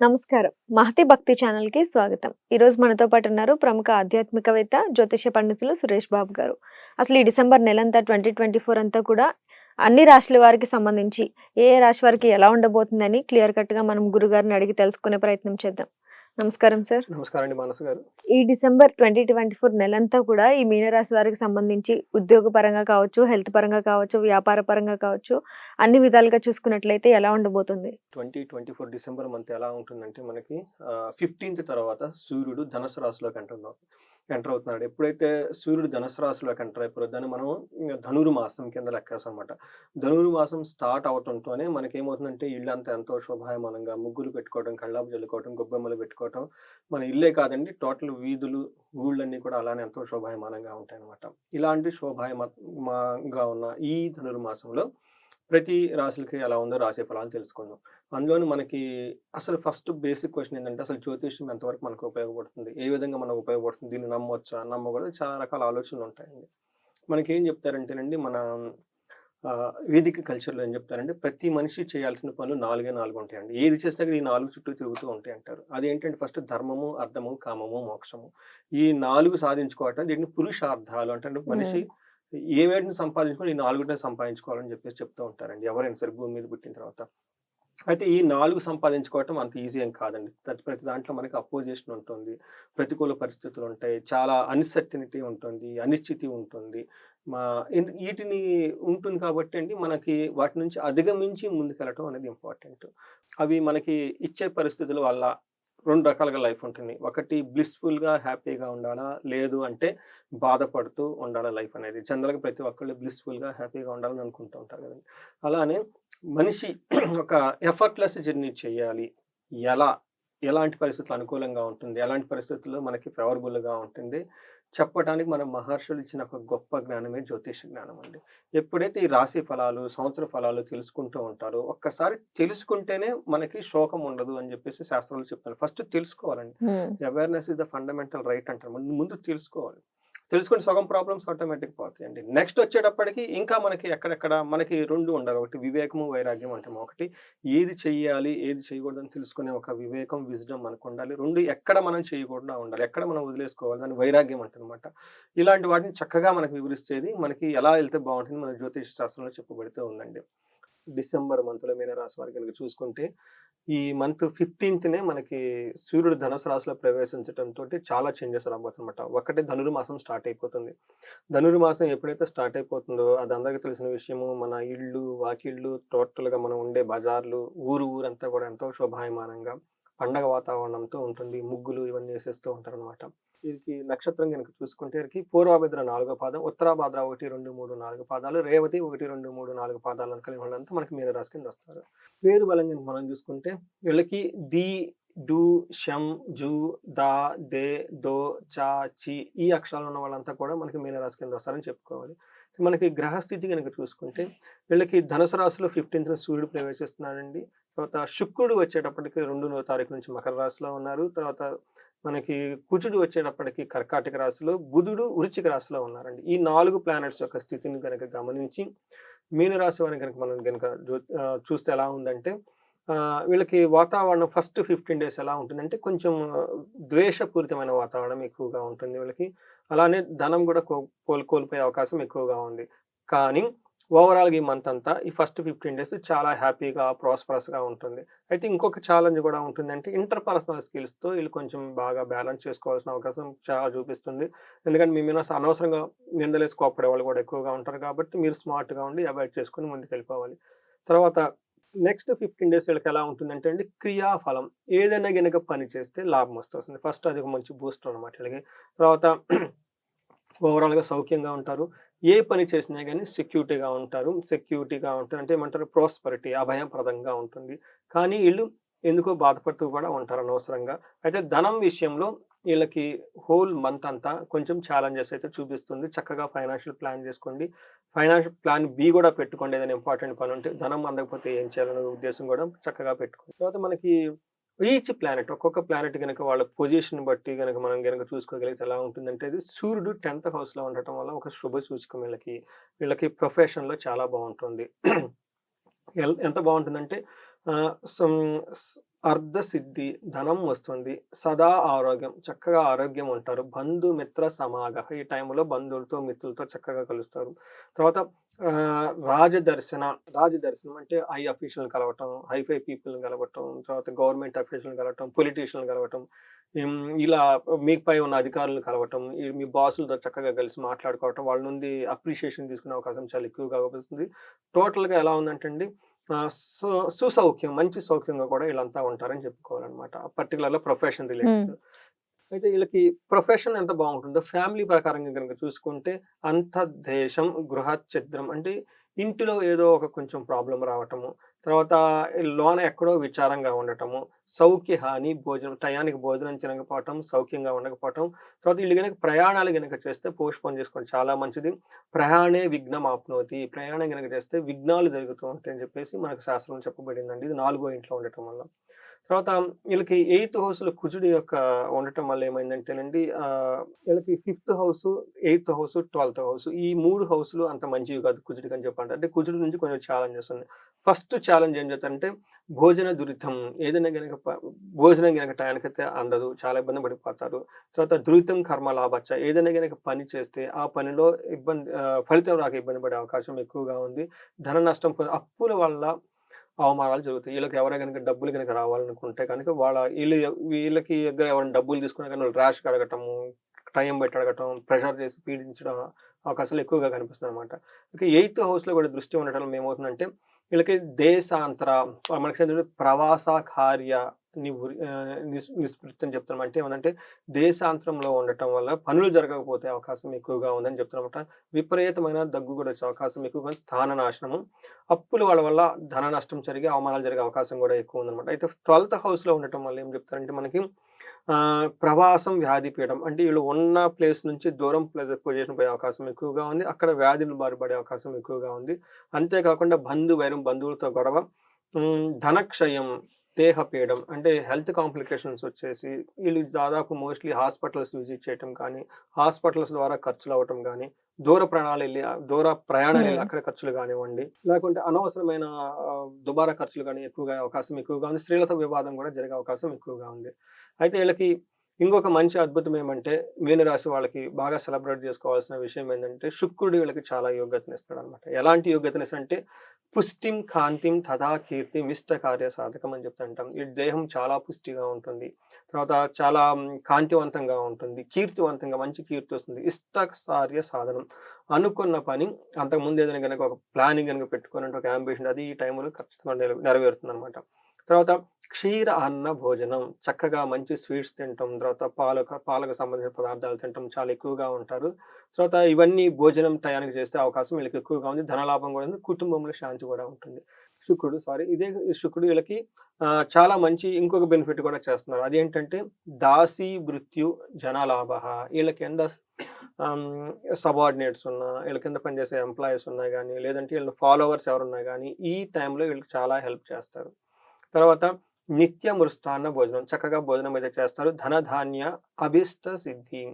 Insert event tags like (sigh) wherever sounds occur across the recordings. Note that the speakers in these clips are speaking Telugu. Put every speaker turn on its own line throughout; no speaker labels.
నమస్కారం. మహతి భక్తి ఛానల్కి స్వాగతం. ఈ రోజు మనతో పాటు ఉన్నారు ప్రముఖ ఆధ్యాత్మికవేత్త జ్యోతిష పండితులు సురేష్ బాబు గారు. అసలు ఈ డిసెంబర్ నెలంతా ట్వంటీ ట్వంటీ ఫోర్ అంతా కూడా అన్ని రాశుల వారికి సంబంధించి ఏ ఏ రాశి వారికి ఎలా ఉండబోతుందని క్లియర్ కట్గా మనం గురుగారిని అడిగి తెలుసుకునే ప్రయత్నం చేద్దాం. నమస్కారం సార్.
నమస్కారం అండి మానస్ గారు.
ఈ డిసెంబర్ ట్వంటీ ట్వంటీ ఫోర్ నెలంతా కూడా ఈ మీనరాశి వారికి సంబంధించి ఉద్యోగ పరంగా కావచ్చు హెల్త్ పరంగా కావచ్చు వ్యాపార పరంగా కావచ్చు అన్ని విధాలుగా చూసుకున్నట్లయితే ఎలా ఉండబోతుంది?
Twenty twenty four December month ఎలా ఉంటుందంటే మనకి ఫిఫ్టీన్త్ తర్వాత సూర్యుడు ధనుసు రాశిలోకి ఎంటర్ ఎంటర్ అవుతున్నాడు. ఎప్పుడైతే సూర్యుడు ధనుసు రాశిలోకి ఎంటర్ అయిపోయారు దాన్ని మనం ధనుర్మాసం ధనురు మాసం కింద లెక్కేస్తాం అనమాట ధనురు మాసం స్టార్ట్ అవటంతోనే మనకి ఏమవుతుందంటే అంతా ఎంతో శోభాయమానంగా ముగ్గులు పెట్టుకోవడం కళ్ళాపు చల్లుకోవడం గొబ్బెమ్మలు పెట్టుకోవడం మన ఇల్లే కాదండి. టోటల్ వీధులు ఊళ్ళన్నీ కూడా అలానే ఎంతో శోభాయమానంగా ఉంటాయి అనమాట ఇలాంటి శోభాయమాగా ఉన్న ఈ ధనురు మాసంలో ప్రతి రాశులకి ఎలా ఉందో రాసే ఫలాలు తెలుసుకుందాం. అందులోని మనకి అసలు ఫస్ట్ బేసిక్ క్వశ్చన్ ఏంటంటే అసలు జ్యోతిష్యం ఎంతవరకు మనకు ఉపయోగపడుతుంది? ఏ విధంగా మనకు ఉపయోగపడుతుంది? దీన్ని నమ్మవచ్చా నమ్మకూడదు. చాలా రకాల ఆలోచనలు ఉంటాయండి. మనకి ఏం చెప్తారంటేనండి మన వేదిక కల్చర్లో ఏం చెప్తారంటే ప్రతి మనిషి చేయాల్సిన పనులు నాలుగే నాలుగు ఉంటాయండి. ఏది చేసినా ఈ నాలుగు చుట్టూ తిరుగుతూ ఉంటాయి అంటారు. అదేంటంటే ఫస్ట్ ధర్మము అర్థము కామము మోక్షము. ఈ నాలుగు సాధించుకోవటం దీన్ని పురుషార్థాలు అంటే మనిషి ఏ వేటిని సంపాదించుకోవాలి ఈ నాలుగుని సంపాదించుకోవాలని చెప్పేసి చెప్తూ ఉంటారండి. ఎవరైనా సరే భూమి మీద పుట్టిన తర్వాత. అయితే ఈ నాలుగు సంపాదించుకోవటం అంత ఈజీ ఏం కాదండి. ప్రతి దాంట్లో మనకి అపోజిషన్ ఉంటుంది ప్రతికూల పరిస్థితులు ఉంటాయి చాలా అన్సర్టినిటీ ఉంటుంది అనిశ్చితి ఉంటుంది. మా వీటిని ఉంటుంది కాబట్టి అండి మనకి వాటి నుంచి అధిగమించి ముందుకెళ్ళటం అనేది ఇంపార్టెంట్. అవి మనకి ఇచ్చే పరిస్థితుల వల్ల రెండు రకాలుగా లైఫ్ ఉంటుంది. ఒకటి బ్లిస్ఫుల్గా హ్యాపీగా ఉండాలా? లేదు అంటే బాధపడుతూ ఉండాలా లైఫ్ అనేది? జనరల్గా ప్రతి ఒక్కళ్ళు బ్లిస్ఫుల్గా హ్యాపీగా ఉండాలని అనుకుంటూ ఉంటారు కదండి. అలానే మనిషి (clears throat) ఒక ఎఫర్ట్లెస్ జర్నీ చేయాలి. ఎలా? ఎలాంటి పరిస్థితులు అనుకూలంగా ఉంటుంది? ఎలాంటి పరిస్థితుల్లో మనకి ఫేవరబుల్గా ఉంటుంది? చెప్పడానికి మన మహర్షులు ఇచ్చిన ఒక గొప్ప జ్ఞానమే జ్యోతిష జ్ఞానం అండి. ఎప్పుడైతే ఈ రాశి ఫలాలు సంవత్సర ఫలాలు తెలుసుకుంటూ ఉంటారో ఒక్కసారి తెలుసుకుంటేనే మనకి శోకం ఉండదు అని చెప్పేసి శాస్త్రాలు చెప్తారు first తెలుసుకోవాలండి. Awareness is the fundamental right అంటారు. ముందు ముందు తెలుసుకోవాలి. తెలుసుకుని సగం ప్రాబ్లమ్స్ ఆటోమేటిక్ పోతాయండి. నెక్స్ట్ వచ్చేటప్పటికి ఇంకా మనకి ఎక్కడెక్కడ మనకి రెండు ఉండాలి. ఒకటి వివేకము వైరాగ్యం అంటే ఒకటి. ఏది చెయ్యాలి ఏది చేయకూడదని తెలుసుకునే ఒక వివేకం విజ్డమ్ మనకు ఉండాలి. రెండు ఎక్కడ మనం చేయకుండా ఉండాలి. ఎక్కడ మనం వదిలేసుకోవాలి దాని వైరాగ్యం అంటనమాట ఇలాంటి వాటిని చక్కగా మనకి వివరిస్తేది మనకి ఎలా వెళ్తే బాగుంటుంది మన జ్యోతిష శాస్త్రంలో చెప్పబడుతూ ఉందండి. డిసెంబర్ మంత్లో మీన రాశి వారికి కనుక చూసుకుంటే ఈ మంత్ ఫిఫ్టీన్త్నే మనకి సూర్యుడు ధనుసు రాశిలో ప్రవేశించడంతో చాలా చేంజెస్ రాబోతుందన్నమాట. ఒకటే ధనురు మాసం స్టార్ట్ అయిపోతుంది. ధనురు మాసం ఎప్పుడైతే స్టార్ట్ అయిపోతుందో అది అందరికీ తెలిసిన విషయము మన ఇళ్ళు వాకిళ్ళు టోటల్గా మనం ఉండే బజార్లు ఊరు ఊరంతా కూడా ఎంతో శోభాయమానంగా పండగ వాతావరణంతో ఉంటుంది. ముగ్గులు ఇవన్నీ వేసేస్తూ ఉంటారు అనమాట వీరికి నక్షత్రం కనుక చూసుకుంటే వీరికి పూర్వాభద్ర నాలుగో పాదం ఉత్తరాభద్ర ఒకటి రెండు మూడు నాలుగు పాదాలు రేవతి ఒకటి రెండు మూడు నాలుగు పాదాలను కలిగి వాళ్ళంతా మనకి మీద రాసుకుని కింద వస్తారు. పేరు బలం కనుక మనం చూసుకుంటే వీళ్ళకి ది డు షం జు దా దే దో చా చి ఈ అక్షరాలు ఉన్న వాళ్ళంతా కూడా మనకి మీనరాశి కింద వస్తారని చెప్పుకోవాలి. మనకి గ్రహస్థితి కనుక చూసుకుంటే వీళ్ళకి ధనుసు రాశిలో ఫిఫ్టీన్త్ సూర్యుడు ప్రవేశిస్తున్నాడండి. తర్వాత శుక్రుడు వచ్చేటప్పటికి రెండో తారీఖు నుంచి మకర రాశిలో ఉన్నారు. తర్వాత మనకి కుజుడు వచ్చేటప్పటికి కర్కాటక రాశిలో బుధుడు వృచ్చిక రాశిలో ఉన్నారండి. ఈ నాలుగు ప్లానెట్స్ యొక్క స్థితిని కనుక గమనించి మీనరాశి వారిని కనుక మనం కనుక చూస్తే ఎలా ఉందంటే వీళ్ళకి వాతావరణం ఫస్ట్ ఫిఫ్టీన్ డేస్ ఎలా ఉంటుందంటే కొంచెం ద్వేషపూరితమైన వాతావరణం ఎక్కువగా ఉంటుంది వీళ్ళకి. అలానే ధనం కూడా కో కోల్పోయే అవకాశం ఎక్కువగా ఉంది. కానీ ఓవరాల్గా ఈ మంత్ అంతా ఈ ఫస్ట్ ఫిఫ్టీన్ డేస్ చాలా హ్యాపీగా ప్రాస్పరస్గా ఉంటుంది. అయితే ఇంకొక ఛాలెంజ్ కూడా ఉంటుందంటే ఇంటర్ పర్సనల్ స్కిల్స్తో వీళ్ళు కొంచెం బాగా బ్యాలెన్స్ చేసుకోవాల్సిన అవకాశం చాలా చూపిస్తుంది. ఎందుకంటే మీ మీద అనవసరంగా నిందలేసి కోపడే వాళ్ళు కూడా ఎక్కువగా ఉంటారు కాబట్టి మీరు స్మార్ట్గా ఉండి అవాయిడ్ చేసుకుని ముందుకు వెళ్ళిపోవాలి. తర్వాత నెక్స్ట్ ఫిఫ్టీన్ డేస్ వీళ్ళకి ఎలా ఉంటుందంటే అండి క్రియాఫలం. ఏదైనా గనక పని చేస్తే లాభం వస్తుంది. ఫస్ట్ అది ఒక మంచి బూస్టర్ అనమాట వీళ్ళకి. తర్వాత ఓవరాల్గా సౌఖ్యంగా ఉంటారు. ఏ పని చేసినా కానీ సెక్యూరిటీగా ఉంటారు. సెక్యూరిటీగా ఉంటారు. అంటే ఏమంటారు? ప్రాస్పరిటీ అభయప్రదంగా ఉంటుంది. కానీ వీళ్ళు ఎందుకో బాధపడుతూ కూడా ఉంటారు అనవసరంగా. అయితే ధనం విషయంలో వీళ్ళకి హోల్ మంత్ అంతా కొంచెం ఛాలెంజెస్ అయితే చూపిస్తుంది. చక్కగా ఫైనాన్షియల్ ప్లాన్ చేసుకోండి. ఫైనాన్షియల్ ప్లాన్ బి కూడా పెట్టుకోండి. ఏదైనా ఇంపార్టెంట్ పని ఉంటే ధనం అందకపోతే ఏం చేయాలనే ఉద్దేశం కూడా చక్కగా పెట్టుకోండి. తర్వాత మనకి ఈచ్ ప్లానెట్. ఒక్కొక్క ప్లానెట్ కనుక వాళ్ళ పొజిషన్ బట్టి కనుక మనం కనుక చూసుకోగలిగితే ఎలా ఉంటుందంటే ఇది సూర్యుడు టెన్త్ హౌస్లో ఉండటం వల్ల ఒక శుభ సూచకం వీళ్ళకి. వీళ్ళకి ప్రొఫెషన్లో చాలా బాగుంటుంది. ఎల్- ఎంత బాగుంటుందంటే అర్ధసిద్ధి ధనం వస్తుంది సదా ఆరోగ్యం చక్కగా ఆరోగ్యం ఉంటారు. బంధుమిత్ర సమాగ ఈ టైంలో బంధువులతో మిత్రులతో చక్కగా కలుస్తారు. తర్వాత రాజదర్శన రాజదర్శనం అంటే హై అఫీషియల్ కలవటం హైఫై పీపుల్ని కలవటం తర్వాత గవర్నమెంట్ అఫీషియల్ని కలవటం పొలిటీషియన్ కలవటం ఇలా మీపై ఉన్న అధికారులు కలవటం మీ బాసులతో చక్కగా కలిసి మాట్లాడుకోవటం వాళ్ళ నుండి అప్రిషియేషన్ తీసుకునే అవకాశం చాలా ఎక్కువగా వస్తుంది. టోటల్గా ఎలా ఉందంటే అండి సుసౌఖ్యం మంచి సౌఖ్యంగా కూడా వీళ్ళంతా ఉంటారని చెప్పుకోవాలన్నమాట. పర్టికులర్గా ప్రొఫెషన్ రిలేటెడ్. అయితే వీళ్ళకి ప్రొఫెషన్ ఎంత బాగుంటుందో ఫ్యామిలీ ప్రకారంగా కనుక చూసుకుంటే అంత దేశం గృహఛిద్రం అంటే ఇంటిలో ఏదో ఒక కొంచెం ప్రాబ్లం రావటము తర్వాత లోన ఎక్కడో విచారంగా ఉండటము సౌఖ్య హాని భోజనం టయానికి భోజనం తినకపోవటం సౌఖ్యంగా ఉండకపోవటం తర్వాత వీళ్ళు కనుక ప్రయాణాలు కనుక చేస్తే పోస్ట్పోన్ చేసుకోండి చాలా మంచిది. ప్రయాణే విఘ్నం ఆప్నోతి. ప్రయాణం కనుక చేస్తే విఘ్నాలు జరుగుతూ ఉంటాయని చెప్పేసి మనకు శాస్త్రం చెప్పబడిందండి. ఇది నాలుగో ఇంట్లో ఉండటం వల్ల. తర్వాత వీళ్ళకి ఎయిత్ హౌస్లో కుజుడు యొక్క ఉండటం వల్ల ఏమైందంటేనండి వీళ్ళకి fifth house eighth house twelfth house ఈ మూడు హౌస్లు అంత మంచివి కాదు కుజుడికి అని చెప్పండి. అంటే కుజుడు నుంచి కొంచెం ఛాలెంజెస్ ఉన్నాయి. ఫస్ట్ ఛాలెంజ్ ఏం చెప్తారంటే భోజన దురితం. ఏదైనా కనుక భోజనం కనుక టయానికైతే అందదు చాలా ఇబ్బంది పడిపోతారు. తర్వాత దురితం కర్మ లాభచ్చ. ఏదైనా కనుక పని చేస్తే ఆ పనిలో ఇబ్బంది ఫలితం రాక ఇబ్బంది పడే అవకాశం ఎక్కువగా ఉంది. ధన నష్టం అప్పుల వల్ల అవమానాలు జరుగుతాయి. వీళ్ళకి ఎవరైనా కనుక డబ్బులు కనుక రావాలనుకుంటే కనుక వాళ్ళ వీళ్ళు వీళ్ళకి దగ్గర ఎవరైనా డబ్బులు తీసుకున్నా కానీ వాళ్ళు ర్యాష్ అడగటము టైం పెట్టి అడగటం ప్రెషర్ చేసి పీడించడం అవకాశాలు ఎక్కువగా కనిపిస్తుంది అనమాట ఇక ఎయిత్ హౌస్లో కూడా దృష్టి ఉండటం ఏమవుతుందంటే వీళ్ళకి దేశాంతర మనకి ప్రవాస కార్య నివృ నిస్పృతి చెప్తున్నాం. అంటే ఏమంటే దేశాంతరంలో ఉండటం వల్ల పనులు జరగకపోతే అవకాశం ఎక్కువగా ఉందని చెప్తున్నమాట. విపరీతమైన దగ్గు కూడా వచ్చే అవకాశం ఎక్కువగా స్థాన నాశనము అప్పుల వాళ్ళ వల్ల ధన నష్టం జరిగి అవమానాలు జరిగే అవకాశం కూడా ఎక్కువ ఉందన్నమాట. అయితే ట్వెల్త్ హౌస్లో ఉండటం వల్ల ఏం చెప్తారంటే మనకి ప్రవాసం వ్యాధి పీయడం అంటే వీళ్ళు ఉన్న ప్లేస్ నుంచి దూరం ప్లేస్ పొజిషన్ పోయే అవకాశం ఎక్కువగా ఉంది. అక్కడ వ్యాధులు బారిపడే అవకాశం ఎక్కువగా ఉంది. అంతేకాకుండా బంధు వైరం బంధువులతో గొడవ ధనక్షయం దేహపీడం అంటే హెల్త్ కాంప్లికేషన్స్ వచ్చేసి వీళ్ళు దాదాపు మోస్ట్లీ హాస్పిటల్స్ విజిట్ చేయటం కానీ హాస్పిటల్స్ ద్వారా ఖర్చులు అవ్వటం కానీ దూర ప్రాణాలు వెళ్ళి దూర ప్రయాణాలు వెళ్ళి
Hmm.
అక్కడ ఖర్చులు కానివ్వండి లేకుంటే అనవసరమైన దుబారా ఖర్చులు కానీ ఎక్కువగా అవకాశం ఎక్కువగా ఉంది స్త్రీలతో వివాదం కూడా జరిగే అవకాశం ఎక్కువగా ఉంది అయితే వీళ్ళకి ఇంకొక మంచి అద్భుతం ఏమంటే మీనరాశి వాళ్ళకి బాగా సెలబ్రేట్ చేసుకోవాల్సిన విషయం ఏంటంటే శుక్రుడు వీళ్ళకి చాలా యోగ్యతనిస్తాడు అనమాట ఎలాంటి యోగ్యతనిస్ అంటే పుష్టిం కాంతిం తథా కీర్తి ఇష్ట కార్య సాధకం అని చెప్తుంటాం ఈ దేహం చాలా పుష్టిగా ఉంటుంది. తర్వాత చాలా కాంతివంతంగా ఉంటుంది. కీర్తివంతంగా మంచి కీర్తి వస్తుంది. ఇష్ట కార్య సాధనం. అనుకున్న పని అంతకుముందు ఏదైనా కనుక ఒక ప్లానింగ్ కనుక పెట్టుకున్నట్టు ఒక అంబిషన్ అది ఈ టైంలో ఖచ్చితంగా నెరవేరుతుంది అనమాట తర్వాత క్షీర అన్న భోజనం. చక్కగా మంచి స్వీట్స్ తింటాం. తర్వాత పాలకు పాలకు సంబంధించిన పదార్థాలు తింటాం. చాలా ఎక్కువగా ఉంటారు. తర్వాత ఇవన్నీ భోజనం టయానికి చేస్తే అవకాశం వీళ్ళకి ఎక్కువగా ఉంది. ధనలాభం కూడా ఉంది. కుటుంబంలో శాంతి కూడా ఉంటుంది. శుక్రుడు సారీ ఇదే శుక్రుడు వీళ్ళకి చాలా మంచి ఇంకొక బెనిఫిట్ కూడా చేస్తున్నారు. అదేంటంటే దాసి మృత్యు జనలాభ. వీళ్ళ కింద సబార్డినేట్స్ ఉన్నా వీళ్ళ కింద పనిచేసే ఎంప్లాయీస్ ఉన్నా కానీ లేదంటే వీళ్ళ ఫాలోవర్స్ ఎవరున్నా కానీ ఈ టైంలో వీళ్ళకి చాలా హెల్ప్ చేస్తారు. తర్వాత నిత్య మృష్టాన్న భోజనం. చక్కగా భోజనం అయితే చేస్తారు. ధనధాన్య అభిష్ట సిద్ధి.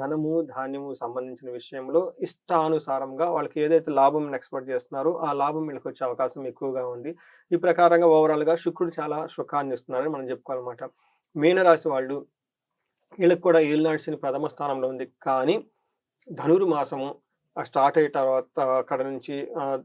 ధనము ధాన్యము సంబంధించిన విషయంలో ఇష్టానుసారంగా వాళ్ళకి ఏదైతే లాభం ఎక్స్పెక్ట్ చేస్తున్నారో ఆ లాభం వీళ్ళకి వచ్చే అవకాశం ఎక్కువగా ఉంది. ఈ ప్రకారంగా ఓవరాల్గా శుక్రుడు చాలా సుఖాన్ని ఇస్తున్నారని మనం చెప్పుకోవాలన్నమాట. మీనరాశి వాళ్ళు వీళ్ళకి కూడా ఏలినాడు శని ప్రథమ స్థానంలో ఉంది. కానీ ధనుర్మాసము స్టార్ట్ అయిన తర్వాత అక్కడ నుంచి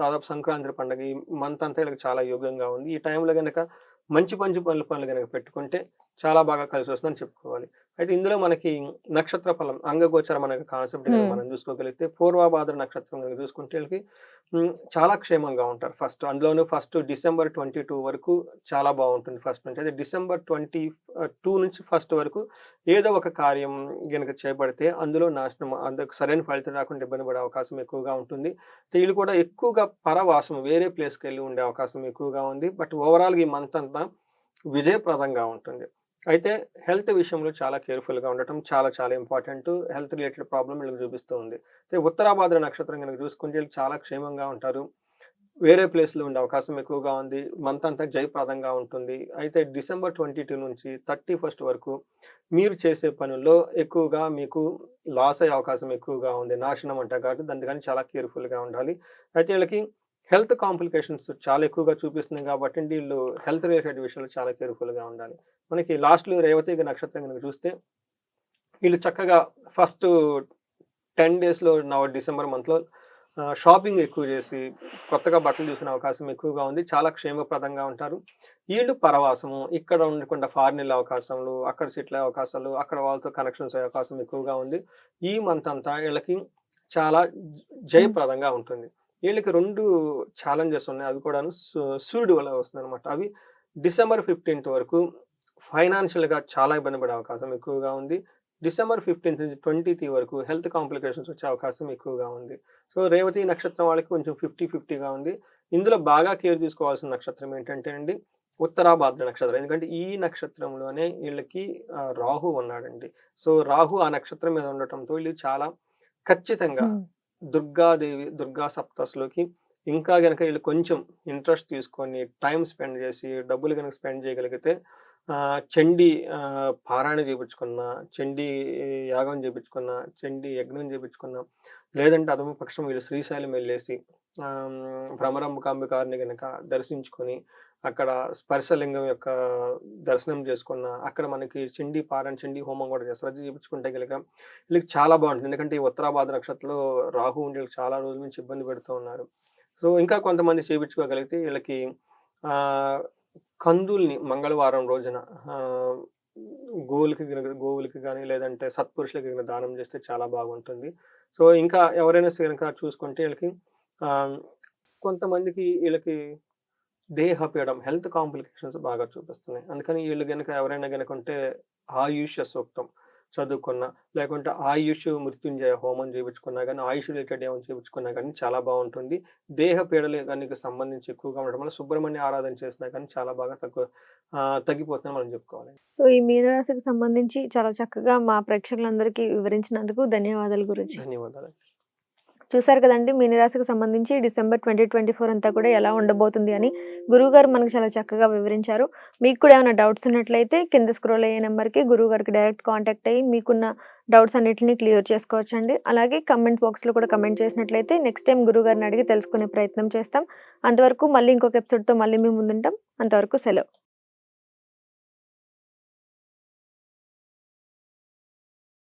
దాదాపు సంక్రాంతి పండుగ ఈ మంత్ అంతా వీళ్ళకి చాలా యోగ్యంగా ఉంది. ఈ టైంలో కనుక మంచి మంచి పనులు పనులు కనుక పెట్టుకుంటే చాలా బాగా కలిసి వస్తుందని చెప్పుకోవాలి. అయితే ఇందులో మనకి నక్షత్ర ఫలం అంగగోచరం అనే కాన్సెప్ట్. మనం చూసుకోగలిగితే పూర్వభాద్ర నక్షత్రం కనుక చూసుకుంటే వీళ్ళకి చాలా క్షేమంగా ఉంటారు. ఫస్ట్ అందులోనూ ఫస్ట్ డిసెంబర్ ట్వంటీ టూ వరకు చాలా బాగుంటుంది ఫస్ట్ నుంచి. అయితే డిసెంబర్ ట్వంటీ టూ నుంచి ఫస్ట్ వరకు ఏదో ఒక కార్యం కనుక చేపడితే అందులో నాశనం అందుకు సరైన ఫలితం రాకుండా ఇబ్బంది పడే అవకాశం ఎక్కువగా ఉంటుంది. వీళ్ళు కూడా ఎక్కువగా పరవాసం వేరే ప్లేస్కి వెళ్ళి ఉండే అవకాశం ఎక్కువగా ఉంది. బట్ ఓవరాల్గా ఈ మంత్ అంతా విజయప్రదంగా ఉంటుంది. అయితే హెల్త్ విషయంలో చాలా కేర్ఫుల్గా ఉండటం చాలా చాలా ఇంపార్టెంట్. హెల్త్ రిలేటెడ్ ప్రాబ్లం వీళ్ళకి చూపిస్తూ ఉంది. అయితే ఉత్తరాభాద్ర నక్షత్రం కనుక చూసుకుంటే వీళ్ళు చాలా క్షేమంగా ఉంటారు. వేరే ప్లేస్లో ఉండే అవకాశం ఎక్కువగా ఉంది. మంత్ అంతా జయప్రదంగా ఉంటుంది. అయితే డిసెంబర్ ట్వంటీ టూ నుంచి థర్టీ ఫస్ట్ వరకు మీరు చేసే పనుల్లో ఎక్కువగా మీకు లాస్ అయ్యే అవకాశం ఎక్కువగా ఉంది. నాశనం అంట కాబట్టి దాని కానీ చాలా కేర్ఫుల్గా ఉండాలి. అయితే వీళ్ళకి హెల్త్ కాంప్లికేషన్స్ చాలా ఎక్కువగా చూపిస్తున్నాయి కాబట్టి వీళ్ళు హెల్త్ రిలేటెడ్ విషయంలో చాలా కేర్ఫుల్గా ఉండాలి. మనకి లాస్ట్లో రేవతి నక్షత్రం కనుక చూస్తే వీళ్ళు చక్కగా ఫస్ట్ టెన్ డేస్లో నవ డిసెంబర్ మంత్లో షాపింగ్ ఎక్కువ చేసి కొత్తగా బట్టలు చూసుకునే అవకాశం ఎక్కువగా ఉంది. చాలా క్షేమప్రదంగా ఉంటారు. వీళ్ళు పరవాసము ఇక్కడ ఉండకుండా ఫారిన్ వెళ్ళే అవకాశాలు అక్కడ సెటిల్ అయ్యే అవకాశాలు అక్కడ వాళ్ళతో కనెక్షన్స్ అయ్యే అవకాశం ఎక్కువగా ఉంది. ఈ మంత్ అంతా వీళ్ళకి చాలా జయప్రదంగా ఉంటుంది. వీళ్ళకి రెండు ఛాలెంజెస్ ఉన్నాయి. అవి కూడా సూర్యుడు వల్ల వస్తుంది అనమాట అవి డిసెంబర్ ఫిఫ్టీన్త్ వరకు ఫైనాన్షియల్గా చాలా ఇబ్బంది పడే అవకాశం ఎక్కువగా ఉంది. డిసెంబర్ ఫిఫ్టీన్త్ నుంచి ట్వంటీత్ వరకు హెల్త్ కాంప్లికేషన్స్ వచ్చే అవకాశం ఎక్కువగా ఉంది. సో రేవతి నక్షత్రం వాళ్ళకి కొంచెం ఫిఫ్టీ ఫిఫ్టీగా ఉంది. ఇందులో బాగా కేర్ తీసుకోవాల్సిన నక్షత్రం ఏంటంటే అండి ఉత్తరాభాద్ర నక్షత్రం. ఎందుకంటే ఈ నక్షత్రంలోనే వీళ్ళకి రాహు ఉన్నాడండి. సో రాహు ఆ నక్షత్రం మీద ఉండటంతో వీళ్ళు చాలా ఖచ్చితంగా దుర్గాదేవి దుర్గా సప్తస్లోకి ఇంకా గనక వీళ్ళు కొంచెం ఇంట్రెస్ట్ తీసుకొని టైం స్పెండ్ చేసి డబ్బులు కనుక స్పెండ్ చేయగలిగితే చండీ పారాయణ చేయించుకున్న చండీ యాగం చేయించుకున్న చండీ యజ్ఞం చేయించుకున్నా లేదంటే అదమ పక్షం వీళ్ళు శ్రీశైలం వెళ్ళేసి భ్రమరంబకాంబికారిని కనుక దర్శించుకొని అక్కడ స్పర్శలింగం యొక్క దర్శనం చేసుకున్న అక్కడ మనకి చిండి పారాయణ చిండి హోమం కూడా చేస్తారు. అది చేయించుకుంటే కనుక వీళ్ళకి చాలా బాగుంటుంది. ఎందుకంటే ఈ ఉత్తరాబాద్ నక్షత్రంలో రాహు ఉండి చాలా రోజుల నుంచి ఇబ్బంది పెడుతూ ఉన్నారు. సో ఇంకా కొంతమంది చేయించుకోగలిగితే వీళ్ళకి కందుల్ని మంగళవారం రోజున గోవులకి గోవులకి కానీ లేదంటే సత్పురుషులకి కనుక దానం చేస్తే చాలా బాగుంటుంది. సో ఇంకా ఎవరైనా కనుక చూసుకుంటే వీళ్ళకి కొంతమందికి వీళ్ళకి దేహపీడం హెల్త్ కాంప్లికేషన్స్ బాగా చూపిస్తున్నాయి. అందుకని వీళ్ళు కనుక ఎవరైనా కనుక ఉంటే ఆయుష్య సూక్తం చదువుకున్నా లేకుంటే ఆయుష్ మృత్యుంజయ హోమం చేయించుకున్నా కానీ ఆయుష్ రిలేటెడ్ ఏమైనా చేయించుకున్నా కానీ చాలా బాగుంటుంది. దేహ పీడలు దానికి సంబంధించి ఎక్కువగా ఉండడం వల్ల సుబ్రహ్మణ్య ఆరాధన చేసినా కానీ చాలా బాగా తక్కువ తగ్గిపోతుందని మనం చెప్పుకోవాలి.
సో ఈ మీనరాశికి సంబంధించి చాలా చక్కగా మా ప్రేక్షకులందరికీ వివరించినందుకు ధన్యవాదాలు గురించి
ధన్యవాదాలు.
చూసారు కదండి మీనరాశికి సంబంధించి డిసెంబర్ ట్వంటీ ట్వంటీ ఫోర్ అంతా కూడా ఎలా ఉండబోతుంది అని గురువుగారు మనకు చాలా చక్కగా వివరించారు. మీకు కూడా ఏమైనా డౌట్స్ ఉన్నట్లయితే కింద స్క్రోల్ అయ్యే నెంబర్కి గురువు గారికి డైరెక్ట్ కాంటాక్ట్ అయ్యి మీకున్న డౌట్స్ అన్నిటిని క్లియర్ చేసుకోవచ్చండి. అలాగే కమెంట్ బాక్స్లో కూడా కమెంట్ చేసినట్లయితే నెక్స్ట్ టైం గురువు గారిని అడిగి తెలుసుకునే ప్రయత్నం చేస్తాం. అంతవరకు మళ్ళీ ఇంకొక ఎపిసోడ్తో మళ్ళీ మేము ముందుంటాం. అంతవరకు సెలవు.